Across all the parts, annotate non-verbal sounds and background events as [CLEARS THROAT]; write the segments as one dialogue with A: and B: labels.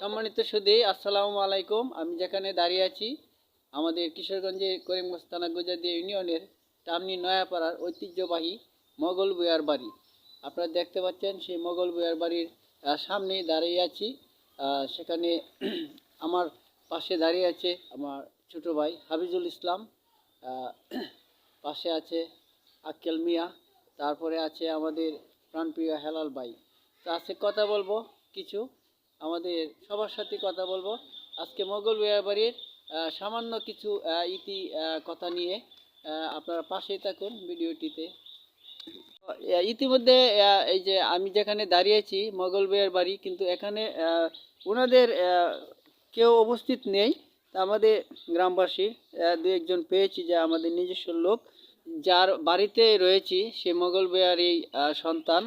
A: সম্মানিত সুদী আসসালামু আলাইকুম। আমি যেখানে দাঁড়িয়ে আছি আমাদের কিশোরগঞ্জে করিমগঞ্জ থানা গুজাদিয়া ইউনিয়নের টামনি নয়াপাড়ার ঐতিহ্যবাহী মোগল বুয়ার বাড়ি। আপনারা দেখতে পাচ্ছেন সেই মোগল বুয়ার বাড়ির আহ, সামনেই দাঁড়িয়ে আছি। সেখানে [CLEARS THROAT] আমার পাশে দাঁড়িয়ে আছে আমার ছোট ভাই হাবিজুল ইসলাম। [CLEARS THROAT] পাশে আছে আক্কেল মিয়া। তারপরে আছে আমাদের প্রাণপ্রিয় হেলাল ভাই। তো আজকে কথা বলব কিছু, আমাদের সবার সাথে কথা বলব। আজকে মোগল বিহার বাড়ির সামান্য কিছু ইতি কথা নিয়ে আপনারা পাশেই থাকুন ভিডিওটিতে। ইতিমধ্যে এই যে আমি যেখানে দাঁড়িয়েছি মোগল বিহার বাড়ি কিন্তু এখানে ওনাদের কেউ উপস্থিত নেই। আমাদের গ্রামবাসী দু একজন পেয়েছি যে আমাদের নিজস্ব লোক, যার বাড়িতে রয়েছি সে মোগল বিহারি সন্তান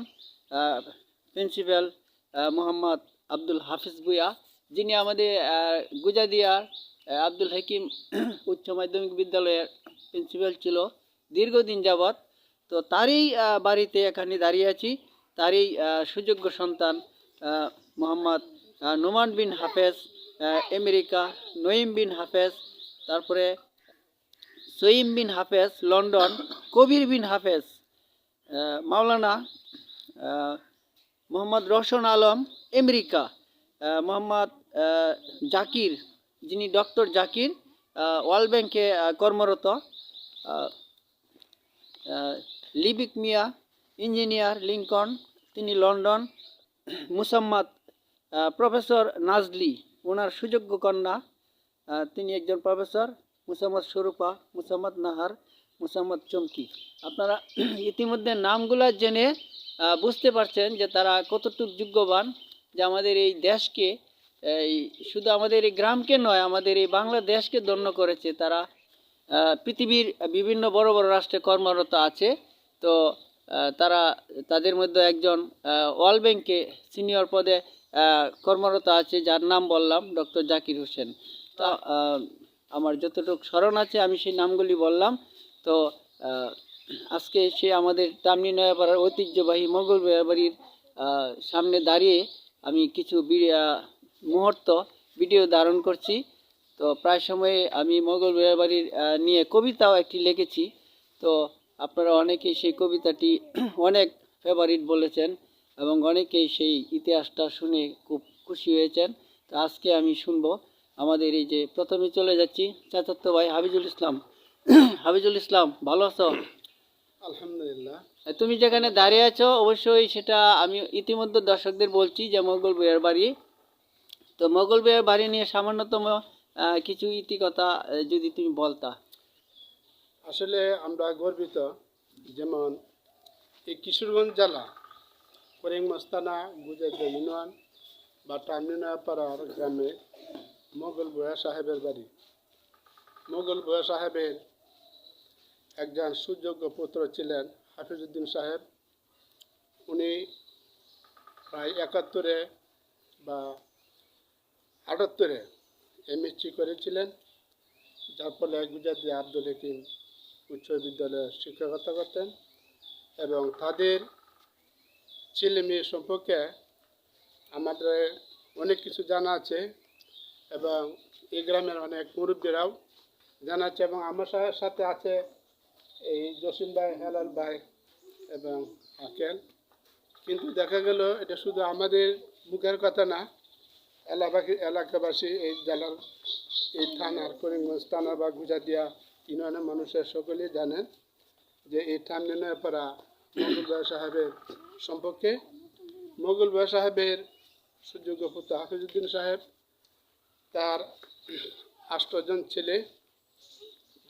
A: প্রিন্সিপাল মোহাম্মদ আব্দুল হাফিজ ভুয়া যিনি আমাদের গুজাদিয়ার আব্দুল হাকিম [CLEARS THROAT] উচ্চ মাধ্যমিক বিদ্যালয়ের প্রিন্সিপাল ছিল দীর্ঘদিন যাবৎ। তো তারই বাড়িতে এখানে দাঁড়িয়ে আছি। তারই সুযোগ্য সন্তান মোহাম্মদ নোমান বিন হাফেজ আমেরিকা, নঈম বিন হাফেজ, তারপরে সঈম বিন হাফেজ, লন্ডন, কবির বিন হাফেজ মাওলানা মোহাম্মদ রোশন আলম, আমেরিকা। মোহাম্মদ জাকির, যিনি ডক্টর জাকির ওয়ার্ল্ড ব্যাংকে কর্মরত। লিবিক মিয়া, ইঞ্জিনিয়ার লিঙ্কন তিনি লন্ডন। [CLEARS THROAT] মুসাম্মদ প্রফেসর নাজলি ওনার সুযোগ্য কন্যা। তিনি একজন প্রফেসর, মুসাম্মদ স্বরূপা মুসাম্মদ নাহার, মুসাম্মদ চমকি। আপনারা [CLEARS THROAT] ইতিমধ্যে নামগুলো জেনে বুঝতে পারছেন যে তারা কতটুক যোগ্যবান যে আমাদের এই দেশকে, এই শুধু আমাদের এই গ্রামকে নয়, আমাদের এই বাংলাদেশকে ধন্য করেছে। তারা পৃথিবীর বিভিন্ন বড় বড় রাষ্ট্রে কর্মরত আছে। তো তারা তাদের মধ্যে একজন ওয়ার্ল্ড ব্যাংকে সিনিয়র পদে কর্মরত আছে, যার নাম বললাম ডক্টর জাকির হোসেন। তা আমার যতটুকু স্মরণ আছে আমি সেই নামগুলি বললাম। তো আজকে সে আমাদের তামনি নয়াপাড়ার ঐতিহ্যবাহী মোগল বাড়ির সামনে দাঁড়িয়ে আমি কিছু মুহূর্ত, ভিডিও ধারণ করছি। তো প্রায় সময়ে আমি মোগল বাড়ির নিয়ে কবিতাও একটি লিখেছি। তো আপনারা অনেকেই সেই কবিতাটি [CLEARS THROAT] অনেক ফেভারিট বলেছেন এবং অনেকেই সেই ইতিহাসটা শুনে খুব খুশি হয়েছেন। তো আজকে আমি শুনব আমাদের এই যে প্রথমে চলে যাচ্ছি চাচাতো ভাই হাবিজুল ইসলাম। [CLEARS THROAT] হাবিজুল ইসলাম, ভালো আছো?
B: আলহামদুলিল্লাহ।
A: তুমি যেখানে দাঁড়িয়ে আছো অবশ্যই সেটা আমি ইতিমধ্যে দর্শকদের বলছি যে মোগল বিয়ের বাড়ি। তো মোগল বিয়ের বাড়ি নিয়ে সামান্যতম কিছু ইতিকথা যদি তুমি বলতা।
B: আসলে আমরা গর্বিত যেমন এই কিশোরগঞ্জ জেলা করিমস্তানা গুজরাট ইউনিয়ন বা টার্মিনাপাড়ার গ্রামে মোগল বয়া সাহেবের বাড়ি। মোগল বয়া সাহেবের একজন সুযোগ্য পুত্র ছিলেন হাফিজউদ্দিন সাহেব। উনি প্রায় একাত্তরে বা আটাত্তরে এমএসসি করেছিলেন, যার ফলে গুজরাটি আব্দুল হাকিম উচ্চ বিদ্যালয়ে শিক্ষকতা করতেন এবং তাদের ছেলে মেয়ে সম্পর্কে আমাদের অনেক কিছু জানা আছে এবং এই গ্রামের অনেক মুরব্বীরাও জানা আছে এবং আমার সাথে আছে এই জসিম ভাই, হেলাল ভাই এবং আকেল। কিন্তু দেখা গেল এটা শুধু আমাদের মুখের কথা না, এলাকাবাসী এলাকাবাসী, এই জেলার এই থানার করিমগঞ্জ থানা বা গুজাদিয়া ইউনিয়নের মানুষের সকলেই জানেন যে এই টার্মিনাপাড়া মোগল বাবা সাহেবের সম্পর্কে। মোগল বাবা সাহেবের সুযোগ্য পুত্র হাফিজউদ্দিন সাহেব, তার আষ্টজন ছেলে,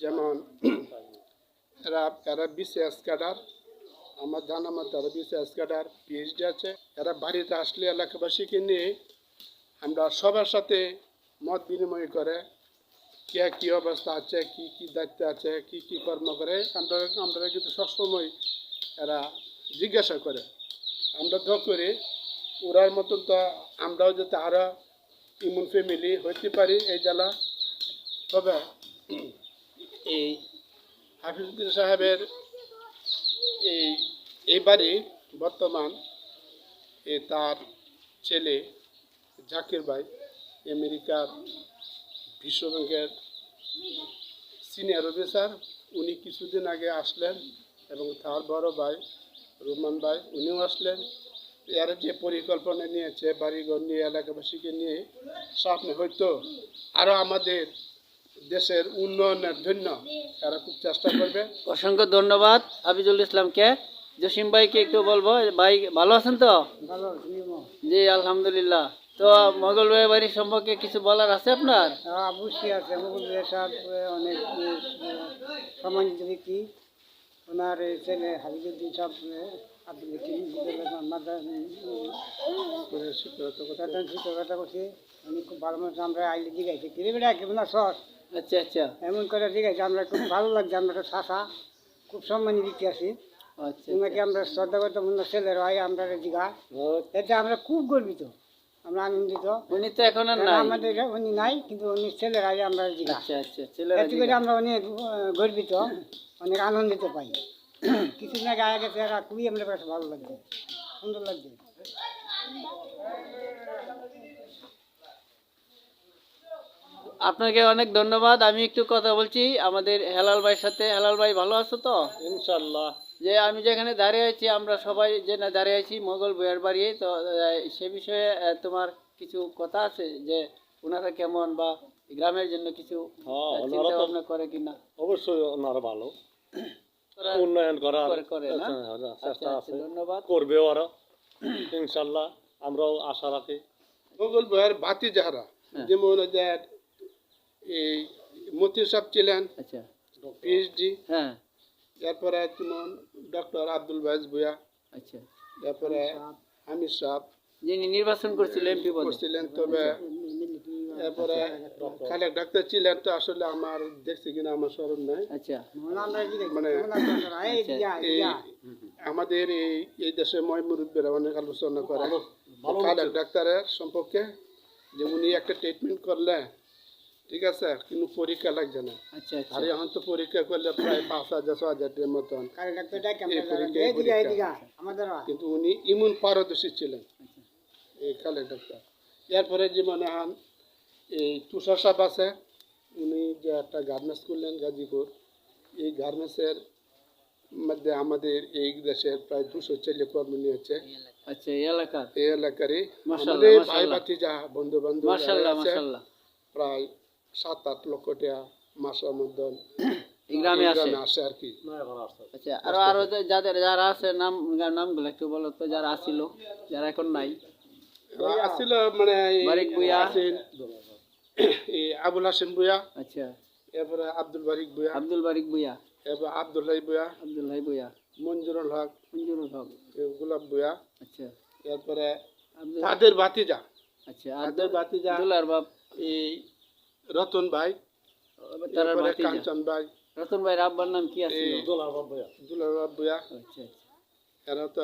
B: যেমন এরা এরা বিসিএস ক্যাডার। আমার জানা মতো এরা বিসিএস ক্যাডার পিএইচডি আছে। এরা বাড়িতে আসলে এলাকাবাসীকে নিয়ে আমরা সবার সাথে মত বিনিময় করে কে কী অবস্থা আছে, কি কি দায়িত্ব আছে, কি কি কর্ম করে, আমরা আমরা কিন্তু সবসময় এরা জিজ্ঞাসা করে। আমরা তো করি ওরার মতন তো আমরাও যাতে আরও ইমন ফ্যামিলি হইতে পারি এই জেলা তবে এই হাফিজুদ্দিন সাহেবের এই বাড়ি বর্তমান এ তার ছেলে জাকির ভাই আমেরিকার বিশ্ব ব্যাংকের সিনিয়র অফিসার উনি কিছুদিন আগে আসলেন এবং তার বড় ভাই রোমান ভাই, উনিও আসলেন। এর যে পরিকল্পনা নিয়েছে, বাড়িঘর নিয়ে, এলাকাবাসীকে নিয়ে, সামনে হয়তো আরও আমাদের দেশের উন্নয়নের জন্য তারা খুব চেষ্টা করবে।
A: অসংখ্য ধন্যবাদ হাফিজুল ইসলামকে। জসিম ভাইকে একটু বলব ভাই ভালো আছেন তো?
B: ভালো
A: জি আলহামদুলিল্লাহ। তো মোগল ভাই বাড়ি সম্পর্কে কিছু বলার আছে আপনার?
B: অবশ্যই আছে। সাহেব অনেক সম্মানিত ব্যক্তি ওনার ছেলে হাবিজুদ্দিন সাহেব শিক্ষকতা করছে। উনি খুব ভালো মানুষ। আমরা আইলে জিগাইছে কিরে বেটা কেমন সস
A: আচ্ছা আচ্ছা।
B: এমন করে ঠিক আছে আমরা খুব ভালো লাগছে আমরা একটা শাসা খুব সম্মানী ব্যক্তি আছি।
A: আচ্ছা
B: ওনাকে আমরা শ্রদ্ধা করতাম ওনার ছেলের হয় আমরা জিগা। এতে আমরা খুব গর্বিত আমরা আনন্দিত।
A: উনি তো এখন আর নাই?
B: আমাদের উনি নাই কিন্তু উনি ছেলের হয় আমরা জিগা।
A: আচ্ছা আচ্ছা ছেলেরা
B: এতে করে আমরা অনেক গর্বিত অনেক আনন্দিত পাই। কিছুদিন আগে আগে এরা খুবই আমাদের কাছে ভালো লাগছে সুন্দর লাগছে।
A: আপনাকে অনেক ধন্যবাদ। আমি একটু কথা বলছি আমাদের হেলাল ভাইয়ের সাথে। হেলাল ভাই ভালো আছো তো?
B: ইনশাল্লাহ
A: যে আমি যেখানে দাঁড়িয়ে আছি আমরা সবাই যে না দাঁড়িয়ে আছি মোগল বইয়ের বাড়ি তো সে বিষয়ে তোমার কিছু কথা আছে যে ওনারা কেমন বা গ্রামের জন্য কিছু
C: হ্যাঁ,
A: চিন্তা ভাবনা করে কিনা?
C: অবশ্যই ওনারা ভালো। উন্নয়ন করার
A: করে- করে না?
C: চেষ্টা-
A: আচ্ছা আচ্ছা
C: আছে।
A: ধন্যবাদ।
C: করবে ওরা। ইনশাল্লাহ আমরাও আশা রাখি।
B: মোগল বইয়ের বাতি যাহারা
A: হ্যাঁ।
B: যেমন এই মতি সাহেব ছিলেন
A: আচ্ছা।
B: পিএইচডি
A: হ্যাঁ।
B: এরপরে যেমন ডক্টর আব্দুল ভাইজ ভুয়া
A: আচ্ছা।
B: এরপরে হামিদ সাহেব।
A: যিনি নির্বাচন করছিল এমপি
B: করছিলেন তবে এরপরে খালেক ডাক্তার ছিলেন তো আসলে আমার দেখছি কিনা আমার স্মরণ নাই।
A: আচ্ছা।
B: মানে আমাদের এই এই দেশে ময় মুরব্বীরা অনেক আলোচনা করে। খালেক ডাক্তারের সম্পর্কে যে উনি একটা ট্রিটমেন্ট করলে ঠিক আছে কিন্তু পরীক্ষা লাগছে না।
A: আচ্ছা আচ্ছা।
B: আর এখন তো পরীক্ষা করলে প্রায় পাঁচ হাজার ছ হাজার মতন। এই এই। কিন্তু উনি ইমুন পারদর্শী ছিলেন। এই খালেক ডাক্তার এরপরে যেমন এখন এই তুষার সাহেব আছে উনি যে একটা গার্মেন্টস করলেন গাজীপুর এই গার্মেন্টসের মধ্যে আমাদের এই দেশের প্রায় দুশো ছেলে কর্মী নিয়েছে।
A: আচ্ছা এই এলাকার?
B: এই এলাকারই আমাদের ভাই
A: মাশাআল্লাহ।
B: ভাতিজা বন্ধু বান্ধব প্রায় সাত আট লক্ষ টাকা মাসের মধ্যে [CLEARS THROAT]
A: এই গ্রামে আসে।
B: আসে আর কি।
A: আচ্ছা আরও আরও যাদের যারা আছে নাম নামগুলো একটু বলো তো যারা আসিল যারা এখন নাই।
B: মানে
A: বারিক।
B: আবুল হাসিম বুয়া
A: আচ্ছা।
B: এরপরে আব্দুল বারিক বুয়া
A: আব্দুল বারিক বুয়া
B: এরপর আব্দুল্লাহ বুয়া
A: আব্দুল ভাই বুয়া
B: মঞ্জুরুল হক
A: মঞ্জুরুল হক।
B: গোলাপ বুয়া
A: আচ্ছা।
B: এরপরে তাদের বাতিজা
A: আচ্ছা
B: বাতিজা
A: বাপ।
B: এই রতন ভাই কাঞ্চন ভাই।
A: রতন ভাই আব্বার নাম কি
B: দুলাল বুয়া
A: আচ্ছা আচ্ছা।
B: এরা তো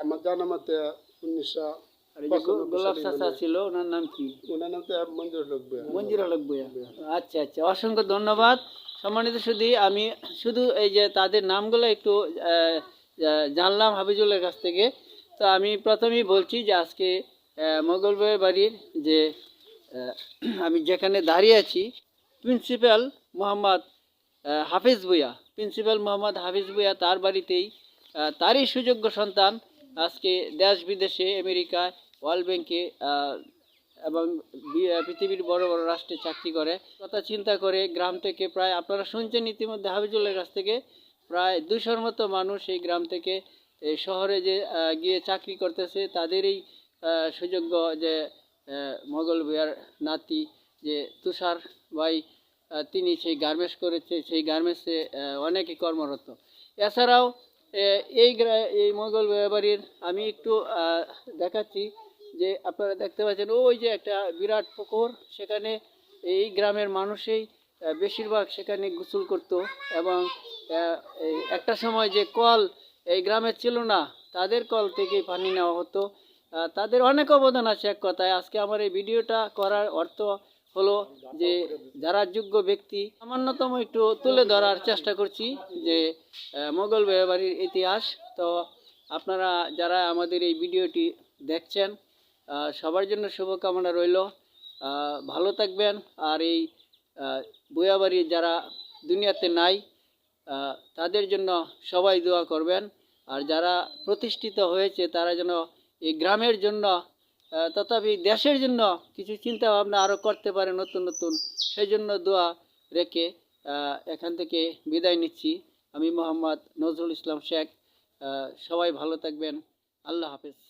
B: আমার জানা মতে উনিশশো
A: আর এই যে গো- গোলাপ চাচা ছিল ওনার নাম কি?
B: ওনার নাম তো মঞ্জুর লোক
A: মঞ্জুর হলক আচ্ছা আচ্ছা অসংখ্য ধন্যবাদ। সম্মানিত শুধু আমি শুধু এই যে তাদের নামগুলো একটু জানলাম হাবিজুলের কাছ থেকে। তো আমি প্রথমেই বলছি যে আজকে আহ, মোগল বইয়ের বাড়ির যে আমি যেখানে দাঁড়িয়ে আছি, প্রিন্সিপাল মোহাম্মদ হাফিজ ভুইয়া। প্রিন্সিপাল মোহাম্মদ হাফিজ ভুইয়া তার বাড়িতেই তারই সুযোগ্য সন্তান আজকে দেশ বিদেশে আমেরিকায় ওয়ার্ল্ড ব্যাংকে এবং পৃথিবীর বড় বড় রাষ্ট্রে চাকরি করে। কথা চিন্তা করে গ্রাম থেকে প্রায়, আপনারা শুনছেন ইতিমধ্যে হাবিজুলের কাছ থেকে, প্রায় দুশোর মতো মানুষ এই গ্রাম থেকে শহরে যে গিয়ে চাকরি করতেছে, তাদেরই সুযোগ্য যে মোগল ভুয়ার নাতি যে তুষার ভাই তিনি সেই গার্মেন্টস করেছে, সেই গার্মেন্টসে অনেকে কর্মরত। এছাড়াও এই এই মোগল বাড়ির আমি একটু দেখাচ্ছি যে আপনারা দেখতে পাচ্ছেন, ওই যে একটা বিরাট পুকুর, সেখানে এই গ্রামের মানুষেই বেশিরভাগ সেখানে গোসল করত এবং একটা সময় যে কল এই গ্রামে ছিল না, তাদের কল থেকে পানি নেওয়া হতো। তাদের অনেক অবদান আছে এক কথায়। আজকে আমার এই ভিডিওটা করার অর্থ হলো যে যারা যোগ্য ব্যক্তি সামান্যতম একটু তুলে ধরার চেষ্টা করছি যে মোগল বাড়ির ইতিহাস। তো আপনারা যারা আমাদের এই ভিডিওটি দেখছেন সবার জন্য শুভকামনা রইল। ভালো থাকবেন। আর এই আহ, বুয়াবাড়ি যারা দুনিয়াতে নাই তাদের জন্য সবাই দোয়া করবেন। আর যারা প্রতিষ্ঠিত হয়েছে তারা যেন এই গ্রামের জন্য তথাপি দেশের জন্য কিছু চিন্তা ভাবনা আরও করতে পারে নতুন নতুন। সেই জন্য দোয়া রেখে এখান থেকে বিদায় নিচ্ছি। আমি মোহাম্মদ নজরুল ইসলাম শেখ সবাই ভালো থাকবেন। আল্লাহ হাফেজ।